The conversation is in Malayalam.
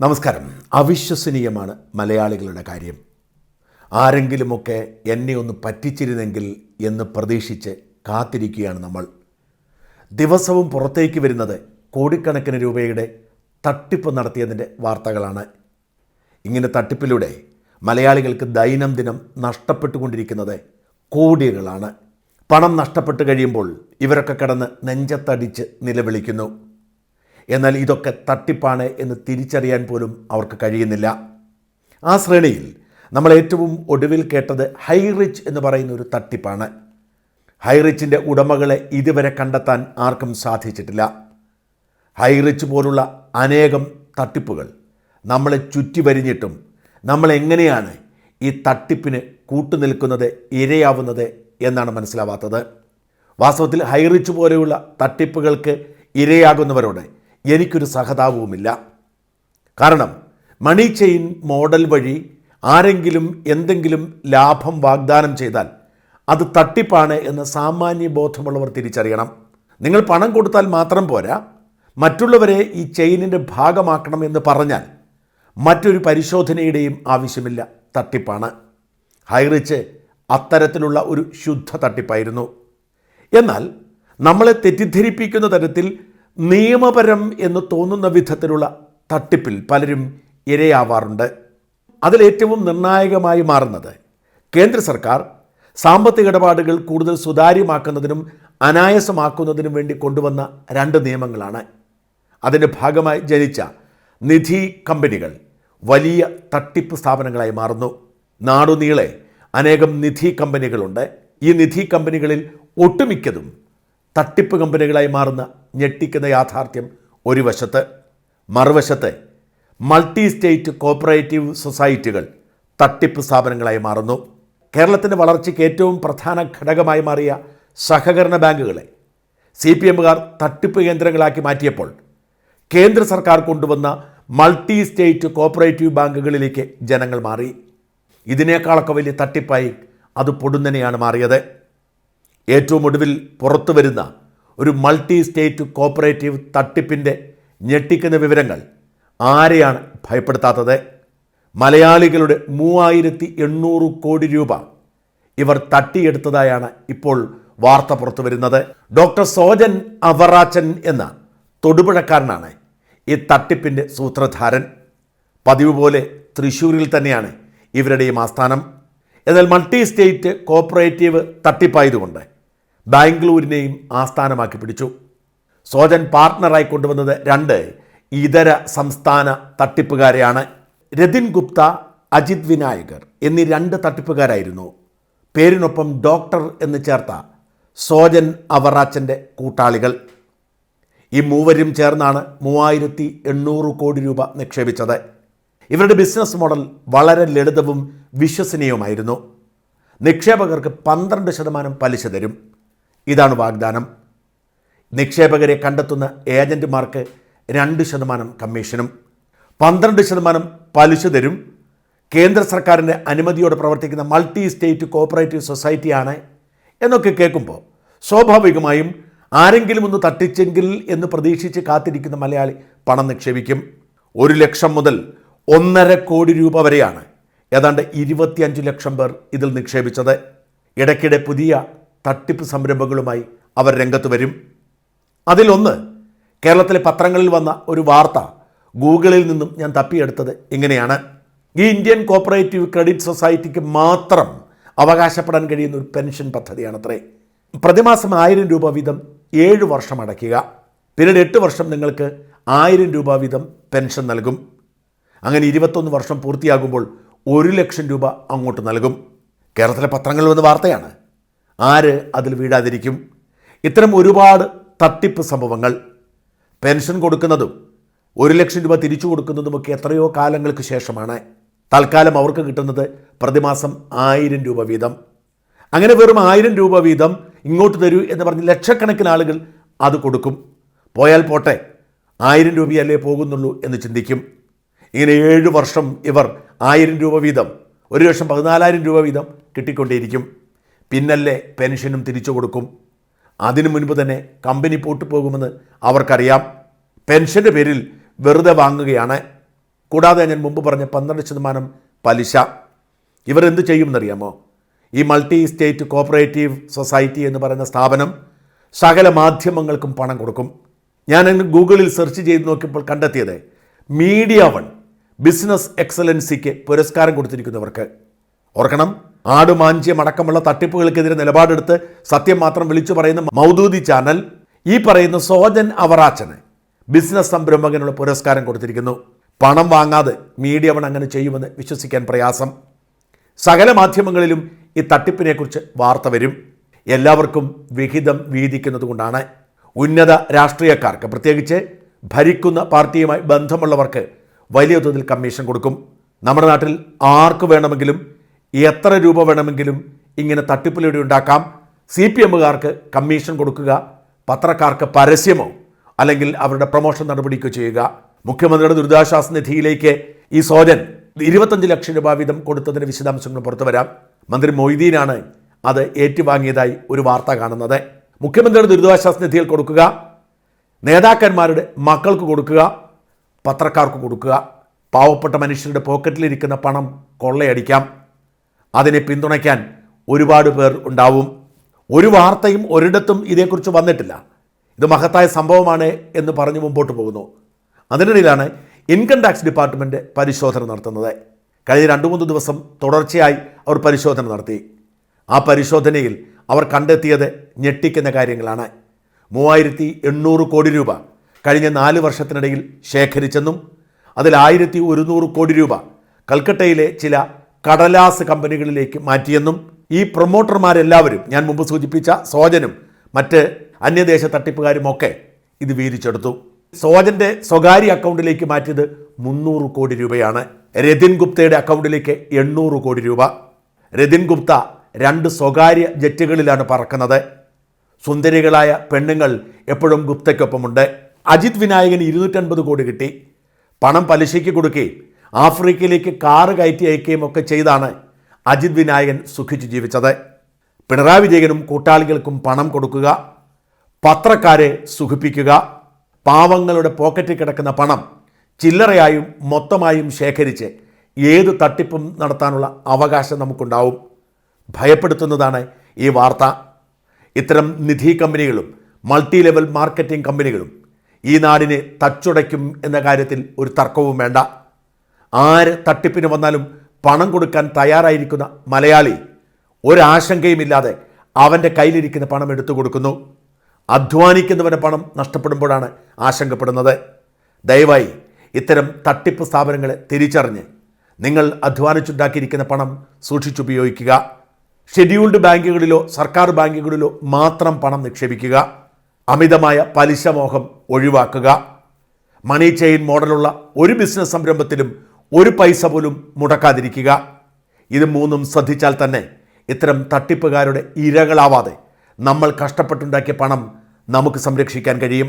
നമസ്കാരം. അവിശ്വസനീയമാണ് മലയാളികളുടെ കാര്യം. ആരെങ്കിലുമൊക്കെ എന്നെ ഒന്ന് പറ്റിച്ചിരുന്നെങ്കിൽ എന്ന് പ്രതീക്ഷിച്ച് കാത്തിരിക്കുകയാണ് നമ്മൾ. ദിവസവും പുറത്തേക്ക് വരുന്നത് കോടിക്കണക്കിന് രൂപയുടെ തട്ടിപ്പ് നടത്തിയതിന്റെ വാർത്തകളാണ്. ഇങ്ങനെ തട്ടിപ്പിലൂടെ മലയാളികൾക്ക് ദൈനംദിനം നഷ്ടപ്പെട്ടുകൊണ്ടിരിക്കുന്നത് കോടികളാണ്. പണം നഷ്ടപ്പെട്ട് കഴിയുമ്പോൾ ഇവരൊക്കെ കിടന്ന് നെഞ്ചത്തടിച്ച് നിലവിളിക്കുന്നു. എന്നാൽ ഇതൊക്കെ തട്ടിപ്പാണ് എന്ന് തിരിച്ചറിയാൻ പോലും അവർക്ക് കഴിയുന്നില്ല. ആ ശ്രേണിയിൽ നമ്മൾ ഏറ്റവും ഒടുവിൽ കേട്ടത് ഹൈറിച്ച് എന്ന് പറയുന്ന ഒരു തട്ടിപ്പാണ്. ഹൈറിച്ചിന്റെ ഉടമകളെ ഇതുവരെ കണ്ടെത്താൻ ആർക്കും സാധിച്ചിട്ടില്ല. ഹൈറിച്ച് പോലുള്ള അനേകം തട്ടിപ്പുകൾ നമ്മളെ ചുറ്റി വരിഞ്ഞിട്ടും നമ്മളെങ്ങനെയാണ് ഈ തട്ടിപ്പിന് കൂട്ടുനിൽക്കുന്നത് ഇരയാവുന്നത് എന്നാണ് മനസ്സിലാവാത്തത്. വാസ്തവത്തിൽ ഹൈറിച്ച് പോലെയുള്ള തട്ടിപ്പുകൾക്ക് ഇരയാകുന്നവരോട് എനിക്കൊരു സഹതാപവുമില്ല. കാരണം മണി ചെയിൻ മോഡൽ വഴി ആരെങ്കിലും എന്തെങ്കിലും ലാഭം വാഗ്ദാനം ചെയ്താൽ അത് തട്ടിപ്പാണ് എന്ന് സാമാന്യ ബോധമുള്ളവർ തിരിച്ചറിയണം. നിങ്ങൾ പണം കൊടുത്താൽ മാത്രം പോരാ. മറ്റുള്ളവരെ ഈ ചെയിനിന്റെ ഭാഗമാക്കണം എന്ന് പറഞ്ഞാൽ മറ്റൊരു പരിശോധനയുടെയും ആവശ്യമില്ല. തട്ടിപ്പാണ്. ഹൈറിച്ച് അത്തരത്തിലുള്ള ഒരു ശുദ്ധ തട്ടിപ്പായിരുന്നു. എന്നാൽ നമ്മളെ തെറ്റിദ്ധരിപ്പിക്കുന്ന തരത്തിൽ നിയമപരം എന്ന് തോന്നുന്ന വിധത്തിലുള്ള തട്ടിപ്പിൽ പലരും ഇരയാവാറുണ്ട്. അതിലേറ്റവും നിർണായകമായി മാറുന്നത് കേന്ദ്ര സർക്കാർ സാമ്പത്തിക ഇടപാടുകൾ കൂടുതൽ സുതാര്യമാക്കുന്നതിനും അനായാസമാക്കുന്നതിനും വേണ്ടി കൊണ്ടുവന്ന രണ്ട് നിയമങ്ങളാണ്. അതിന്റെ ഭാഗമായി ജനിച്ച നിധി കമ്പനികൾ വലിയ തട്ടിപ്പ് സ്ഥാപനങ്ങളായി മാറുന്നു. നാടുനീളെ അനേകം നിധി കമ്പനികളുണ്ട്. ഈ നിധി കമ്പനികളിൽ ഒട്ടുമിക്കതും തട്ടിപ്പ് കമ്പനികളായി മാറുന്ന ഞെട്ടിക്കുന്ന യാഥാർത്ഥ്യം ഒരു വശത്ത് മറുവശത്ത് മൾട്ടി സ്റ്റേറ്റ് കോപ്പറേറ്റീവ് സൊസൈറ്റികൾ തട്ടിപ്പ് സ്ഥാപനങ്ങളായി മാറുന്നു. കേരളത്തിന്റെ വളർച്ചയ്ക്ക് ഏറ്റവും പ്രധാന ഘടകമായി മാറിയ സഹകരണ ബാങ്കുകളെ സി പി എമ്മുകാർ തട്ടിപ്പ് കേന്ദ്രങ്ങളാക്കി മാറ്റിയപ്പോൾ കേന്ദ്ര സർക്കാർ കൊണ്ടുവന്ന മൾട്ടി സ്റ്റേറ്റ് കോപ്പറേറ്റീവ് ബാങ്കുകളിലേക്ക് ജനങ്ങൾ മാറി. ഇതിനേക്കാളൊക്കെ വലിയ തട്ടിപ്പായി അത് പൊടുന്നനെയാണ് മാറിയത്. ഏറ്റവും ഒടുവിൽ പുറത്തു വരുന്ന ഒരു മൾട്ടി സ്റ്റേറ്റ് കോപ്പറേറ്റീവ് തട്ടിപ്പിന്റെ ഞെട്ടിക്കുന്ന വിവരങ്ങൾ ആരെയാണ് ഭയപ്പെടുത്താത്തത്? മലയാളികളുടെ മൂവായിരത്തി എണ്ണൂറ് കോടി രൂപ ഇവർ തട്ടിയെടുത്തതായാണ് ഇപ്പോൾ വാർത്ത പുറത്തു വരുന്നത്. ഡോക്ടർ സോജൻ അവറാച്ചൻ എന്ന തൊടുപുഴക്കാരനാണ് ഈ തട്ടിപ്പിന്റെ സൂത്രധാരൻ. പതിവ് പോലെ തൃശ്ശൂരിൽ തന്നെയാണ് ഇവരുടെയും ആസ്ഥാനം. എന്നാൽ മൾട്ടി സ്റ്റേറ്റ് കോപ്പറേറ്റീവ് തട്ടിപ്പായതുകൊണ്ട് ബാംഗ്ലൂരിനെയും ആസ്ഥാനമാക്കി പിടിച്ചു. സോജൻ പാർട്ട്ണറായി കൊണ്ടുവന്നത് രണ്ട് ഇതര സംസ്ഥാന തട്ടിപ്പുകാരെയാണ്. രതിൻ ഗുപ്ത അജിത് വിനായകർ എന്നീ രണ്ട് തട്ടിപ്പുകാരായിരുന്നു. പേരിനൊപ്പം ഡോക്ടർ എന്ന് ചേർത്ത സോജൻ അവറാച്ചന്റെ കൂട്ടാളികൾ. ഈ മൂവരും ചേർന്നാണ് മൂവായിരത്തി എണ്ണൂറ് കോടി രൂപ നിക്ഷേപിച്ചത്. ഇവരുടെ ബിസിനസ് മോഡൽ വളരെ ലളിതവും വിശ്വസനീയവുമായിരുന്നു. നിക്ഷേപകർക്ക് പന്ത്രണ്ട് ശതമാനം പലിശ തരും. ഇതാണ് വാഗ്ദാനം. നിക്ഷേപകരെ കണ്ടെത്തുന്ന ഏജന്റുമാർക്ക് രണ്ട് ശതമാനം കമ്മീഷനും പന്ത്രണ്ട് ശതമാനം പലിശ തരും. കേന്ദ്ര സർക്കാരിന്റെ അനുമതിയോടെ പ്രവർത്തിക്കുന്ന മൾട്ടി സ്റ്റേറ്റ് കോപ്പറേറ്റീവ് സൊസൈറ്റിയാണ് എന്നൊക്കെ കേൾക്കുമ്പോൾ സ്വാഭാവികമായും ആരെങ്കിലും ഒന്ന് തട്ടിച്ചെങ്കിൽ എന്ന് പ്രതീക്ഷിച്ച് കാത്തിരിക്കുന്ന മലയാളി പണം നിക്ഷേപിക്കും. ഒരു ലക്ഷം മുതൽ ഒന്നര കോടി രൂപ വരെയാണ് ഏതാണ്ട് ഇരുപത്തിയഞ്ച് ലക്ഷം പേർ ഇതിൽ നിക്ഷേപിച്ചത്. ഇടയ്ക്കിടെ പുതിയ തട്ടിപ്പ് സംരംഭങ്ങളുമായി അവർ രംഗത്ത് വരും. അതിലൊന്ന് കേരളത്തിലെ പത്രങ്ങളിൽ വന്ന ഒരു വാർത്ത ഗൂഗിളിൽ നിന്നും ഞാൻ തപ്പിയെടുത്തത് ഇങ്ങനെയാണ്. ഈ ഇന്ത്യൻ കോപ്പറേറ്റീവ് ക്രെഡിറ്റ് സൊസൈറ്റിക്ക് മാത്രം അവകാശപ്പെടാൻ കഴിയുന്ന ഒരു പെൻഷൻ പദ്ധതിയാണത്രേ. പ്രതിമാസം ആയിരം രൂപ വീതം ഏഴ് വർഷം അടയ്ക്കുക. പിന്നീട് എട്ട് വർഷം നിങ്ങൾക്ക് ആയിരം രൂപ വീതം പെൻഷൻ നൽകും. അങ്ങനെ ഇരുപത്തൊന്ന് വർഷം പൂർത്തിയാകുമ്പോൾ ഒരു ലക്ഷം രൂപ അങ്ങോട്ട് നൽകും. കേരളത്തിലെ പത്രങ്ങളിൽ വന്ന വാർത്തയാണ് ആര് അതിൽ വീഴാതിരിക്കും? ഇത്തരം ഒരുപാട് തട്ടിപ്പ് സംഭവങ്ങൾ. പെൻഷൻ കൊടുക്കുന്നതും ഒരു ലക്ഷം രൂപ തിരിച്ചു കൊടുക്കുന്നതുമൊക്കെ എത്രയോ കാലങ്ങൾക്ക് ശേഷമാണ്. തൽക്കാലം അവർക്ക് കിട്ടുന്നത് പ്രതിമാസം ആയിരം രൂപ വീതം. അങ്ങനെ വെറും ആയിരം രൂപ വീതം ഇങ്ങോട്ട് തരൂ എന്ന് പറഞ്ഞ് ലക്ഷക്കണക്കിന് ആളുകൾ അത് കൊടുക്കും. പോയാൽ പോട്ടെ ആയിരം രൂപയല്ലേ പോകുന്നുള്ളൂ എന്ന് ചിന്തിക്കും. ഇങ്ങനെ ഏഴ് വർഷം ഇവർ ആയിരം രൂപ വീതം ഒരു ലക്ഷം പതിനാലായിരം രൂപ വീതം കിട്ടിക്കൊണ്ടേയിരിക്കും. പിന്നല്ലേ പെൻഷനും തിരിച്ചു കൊടുക്കും. അതിനു മുൻപ് തന്നെ കമ്പനി പൂട്ടിപ്പോകുമെന്ന് അവർക്കറിയാം. പെൻഷന്റെ പേരിൽ വെറുതെ വാങ്ങുകയാണ്. കൂടാതെ ഞാൻ മുമ്പ് പറഞ്ഞ പന്ത്രണ്ട് ശതമാനം പലിശ. ഇവരെന്ത് ചെയ്യുമെന്നറിയാമോ? ഈ മൾട്ടി സ്റ്റേറ്റ് കോപ്പറേറ്റീവ് സൊസൈറ്റി എന്ന് പറയുന്ന സ്ഥാപനം സകല മാധ്യമങ്ങൾക്കും പണം കൊടുക്കും. ഞാൻ ഗൂഗിളിൽ സെർച്ച് ചെയ്ത് നോക്കിയപ്പോൾ കണ്ടെത്തിയത് മീഡിയ വൺ ബിസിനസ് എക്സലൻസിക്ക് പുരസ്കാരം കൊടുത്തിരിക്കുന്നവർക്ക്. ഓർക്കണം ആടുമാഞ്ച്യം അടക്കമുള്ള തട്ടിപ്പുകൾക്കെതിരെ നിലപാടെടുത്ത് സത്യം മാത്രം വിളിച്ചു പറയുന്ന മൗദൂദി ചാനൽ ഈ പറയുന്ന സോജൻ അവറാച്ചന് ബിസിനസ് സംരംഭകനുള്ള പുരസ്കാരം കൊടുത്തിരിക്കുന്നു. പണം വാങ്ങാതെ മീഡിയ അവൻ അങ്ങനെ ചെയ്യുമെന്ന് വിശ്വസിക്കാൻ പ്രയാസം. സകല മാധ്യമങ്ങളിലും ഈ തട്ടിപ്പിനെക്കുറിച്ച് വാർത്ത വരും. എല്ലാവർക്കും വിഹിതം വീതിക്കുന്നതുകൊണ്ടാണ് ഉന്നത രാഷ്ട്രീയക്കാർക്ക് പ്രത്യേകിച്ച് ഭരിക്കുന്ന പാർട്ടിയുമായി ബന്ധമുള്ളവർക്ക് വലിയ തോതിൽ കമ്മീഷൻ കൊടുക്കും. നമ്മുടെ നാട്ടിൽ ആർക്ക് വേണമെങ്കിലും എത്ര രൂപ വേണമെങ്കിലും ഇങ്ങനെ തട്ടിപ്പിലൂടെ ഉണ്ടാക്കാം. സി പി എമ്മുകാർക്ക് കമ്മീഷൻ കൊടുക്കുക പത്രക്കാർക്ക് പരസ്യമോ അല്ലെങ്കിൽ അവരുടെ പ്രൊമോഷൻ നടപടിക്കോ ചെയ്യുക. മുഖ്യമന്ത്രിയുടെ ദുരിതാശ്വാസ നിധിയിലേക്ക് ഈ സോജൻ ഇരുപത്തഞ്ച് ലക്ഷം രൂപ വീതം കൊടുത്തതിന്റെ വിശദാംശങ്ങൾ പുറത്തു വരാം. മന്ത്രി മൊയ്തീനാണ് അത് ഏറ്റുവാങ്ങിയതായി ഒരു വാർത്ത കാണുന്നത്. മുഖ്യമന്ത്രിയുടെ ദുരിതാശ്വാസ നിധിയിൽ കൊടുക്കുക നേതാക്കന്മാരുടെ മക്കൾക്ക് കൊടുക്കുക പത്രക്കാർക്ക് കൊടുക്കുക. പാവപ്പെട്ട മനുഷ്യരുടെ പോക്കറ്റിലിരിക്കുന്ന പണം കൊള്ളയടിക്കാം. അതിനെ പിന്തുണയ്ക്കാൻ ഒരുപാട് പേർ ഉണ്ടാവും. ഒരു വാർത്തയും ഒരിടത്തും ഇതേക്കുറിച്ച് വന്നിട്ടില്ല. ഇത് മഹത്തായ സംഭവമാണ് എന്ന് പറഞ്ഞ് മുമ്പോട്ട് പോകുന്നു. അതിനിടയിലാണ് ഇൻകം ടാക്സ് ഡിപ്പാർട്ട്മെന്റ് പരിശോധന നടത്തുന്നത്. കഴിഞ്ഞ രണ്ട് മൂന്ന് ദിവസം തുടർച്ചയായി അവർ പരിശോധന നടത്തി. ആ പരിശോധനയിൽ അവർ കണ്ടെത്തിയത് ഞെട്ടിക്കുന്ന കാര്യങ്ങളാണ്. മൂവായിരത്തി എണ്ണൂറ് കോടി രൂപ കഴിഞ്ഞ നാല് വർഷത്തിനിടയിൽ ശേഖരിച്ചെന്നും അതിൽ ആയിരത്തി ഒരുന്നൂറ് കോടി രൂപ കൽക്കട്ടയിലെ ചില കടലാസ് കമ്പനികളിലേക്ക് മാറ്റിയെന്നും ഈ പ്രൊമോട്ടർമാരെല്ലാവരും ഞാൻ മുമ്പ് സൂചിപ്പിച്ച സോജനും മറ്റ് അന്യദേശ തട്ടിപ്പുകാരുമൊക്കെ ഇത് വീതിച്ചെടുത്തു. സോജന്റെ സ്വകാര്യ അക്കൗണ്ടിലേക്ക് മാറ്റിയത് മുന്നൂറ് കോടി രൂപയാണ്. രതിൻ ഗുപ്തയുടെ അക്കൗണ്ടിലേക്ക് എണ്ണൂറ് കോടി രൂപ. രതിൻ ഗുപ്ത രണ്ട് സ്വകാര്യ ജെറ്റുകളിലാണ് പറക്കുന്നത്. സുന്ദരികളായ പെണ്ണുങ്ങൾ എപ്പോഴും ഗുപ്തയ്ക്കൊപ്പമുണ്ട്. അജിത് വിനായകന് ഇരുന്നൂറ്റൻപത് കോടി കിട്ടി. പണം പലിശയ്ക്ക് കൊടുക്കുകയും ആഫ്രിക്കയിലേക്ക് കാറ് കയറ്റി അയക്കുകയും ഒക്കെ ചെയ്താണ് അജിത് വിനായകൻ സുഖിച്ചു ജീവിച്ചത്. പിണറായി വിജയനും കൂട്ടാളികൾക്കും പണം കൊടുക്കുക പത്രക്കാരെ സുഖിപ്പിക്കുക പാവങ്ങളുടെ പോക്കറ്റിൽ കിടക്കുന്ന പണം ചില്ലറയായും മൊത്തമായും ശേഖരിച്ച് ഏത് തട്ടിപ്പും നടത്താനുള്ള അവകാശം നമുക്കുണ്ടാവും. ഭയപ്പെടുത്തുന്നതാണ് ഈ വാർത്ത. ഇത്തരം നിധി കമ്പനികളും മൾട്ടി ലെവൽ മാർക്കറ്റിംഗ് കമ്പനികളും ഈ നാടിനെ തച്ചുടയ്ക്കും എന്ന കാര്യത്തിൽ ഒരു തർക്കവും വേണ്ട. ആര് തട്ടിപ്പിന് വന്നാലും പണം കൊടുക്കാൻ തയ്യാറായിരിക്കുന്ന മലയാളി ഒരാശങ്കയുമില്ലാതെ അവന്റെ കയ്യിലിരിക്കുന്ന പണം എടുത്തു കൊടുക്കുന്നു. അധ്വാനിക്കുന്നവന്റെ പണം നഷ്ടപ്പെടുമ്പോഴാണ് ആശങ്കപ്പെടുന്നത്. ദയവായി ഇത്തരം തട്ടിപ്പ് സ്ഥാപനങ്ങളെ തിരിച്ചറിഞ്ഞ് നിങ്ങൾ അധ്വാനിച്ചുണ്ടാക്കിയിരിക്കുന്ന പണം സൂക്ഷിച്ചുപയോഗിക്കുക. ഷെഡ്യൂൾഡ് ബാങ്കുകളിലോ സർക്കാർ ബാങ്കുകളിലോ മാത്രം പണം നിക്ഷേപിക്കുക. അമിതമായ പലിശമോഹം ഒഴിവാക്കുക. മണി ചെയിൻ മോഡലുള്ള ഒരു ബിസിനസ് സംരംഭത്തിലും ഒരു പൈസ പോലും മുടക്കാതിരിക്കുക. ഇത് മൂന്നും ശ്രദ്ധിച്ചാൽ തന്നെ ഇത്തരം തട്ടിപ്പുകാരുടെ ഇരകളാവാതെ നമ്മൾ കഷ്ടപ്പെട്ടുണ്ടാക്കിയ പണം നമുക്ക് സംരക്ഷിക്കാൻ കഴിയും.